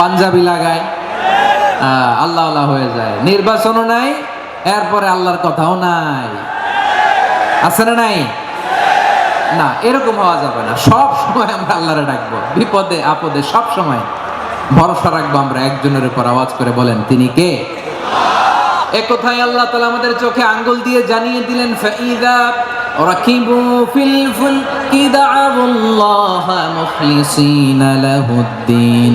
পাঞ্জাবি লাগায়। আল্লাহ আল্লাহ হয়ে যায়। নির্বাচনও নাই, এরপরে আল্লাহর কথাও নাই। আছে না নাই? না, এরকম হওয়া যাবে না। সব সময় আমরা আল্লাহরে ডাকবো। বিপদে, আপদে, সব সময়। ভরসা রাখব আমরা, একজনের উপর আওয়াজ করে বলেন, তিনি কে? এ কথায় আল্লাহ তালা আমাদের চোখে আঙ্গুল দিয়ে জানিয়ে দিলেন, ফাইদা রাকিবু ফিল ফুলকি দাআবুল্লাহ মুখলিসিনা লাহুদ্দিন।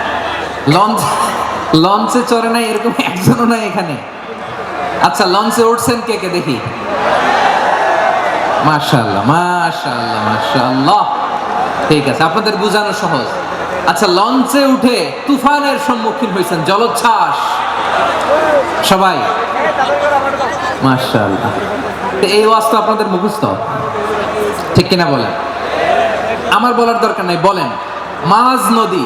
লঞ্চ, লঞ্চে চড়ে নাই, এরকম একজনও নাই এখানে। আচ্ছা লঞ্চে উঠছেন কে কে দেখি? মাশাআল্লাহ মাশাআল্লাহ মাশাআল্লাহ। ঠিক আছে, আপনাদের বোঝানো সহজ। আচ্ছা লঞ্চে উঠে তুফানের সম্মুখীন হয়েছেন, জলোচ্ছ্বাস। সবাই? মাশাআল্লাহ। তো এই ওয়াজ তো আপনাদের মুখস্থ। ঠিক কিনা বলেন? আমার বলার দরকার নাই, বলেন। মাঝ নদী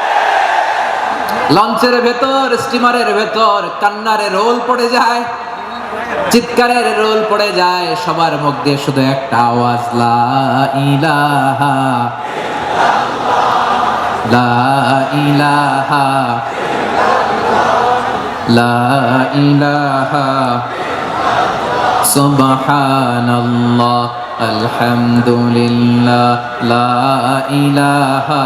লঞ্চের ভেতর স্টিমারের ভেতর কান্নারে রোল পড়ে যায়। চিৎকারের রোল পড়ে যায়, সবার মুখ দিয়ে শুধু একটা আওয়াজ, লা ইলাহা লা ইলাহা লা ইলাহা, সুবহানাল্লাহ, আলহামদুলিল্লাহ, লা ইলাহা।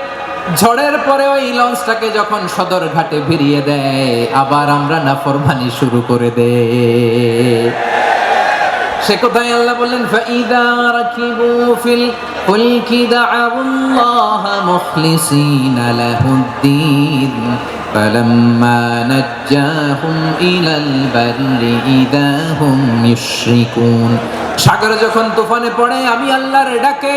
ঝড়ের পরে ওই লঞ্চটাকে যখন সদর ঘাটে ভিড়িয়ে দেয় আবার আমরা নাফরমানি শুরু করে দে সে কোথায় আল্লাহ বললেন ফাইদা রাকিবু ফিল ফুলকি দাআউল্লাহ মুখলিসিনা লাহুদ্দিন فلما نجاهم إلى البر إذا هم يشركون সাগরে যখন তুফানে পড়ে আমি আল্লাহর ডাকে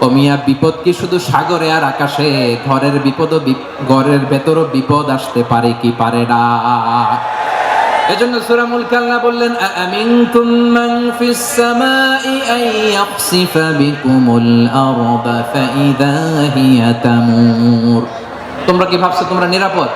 ও মিয়া বিপদ কি শুধু সাগরে আর আকাশে, ঘরের বিপদও বিপ- ঘরের ভেতরও বিপদ আসতে পারে কি পারে না? এজন্য সূরা মুলক আল্লাহ বললেন আমিনতুম মান ফিস সামাই আন ইয়াখসিফা বিকুমুল আরদা ফাইদা হিয়া তামুর। তোমরা কি ভাবছ তোমরা নিরাপদ?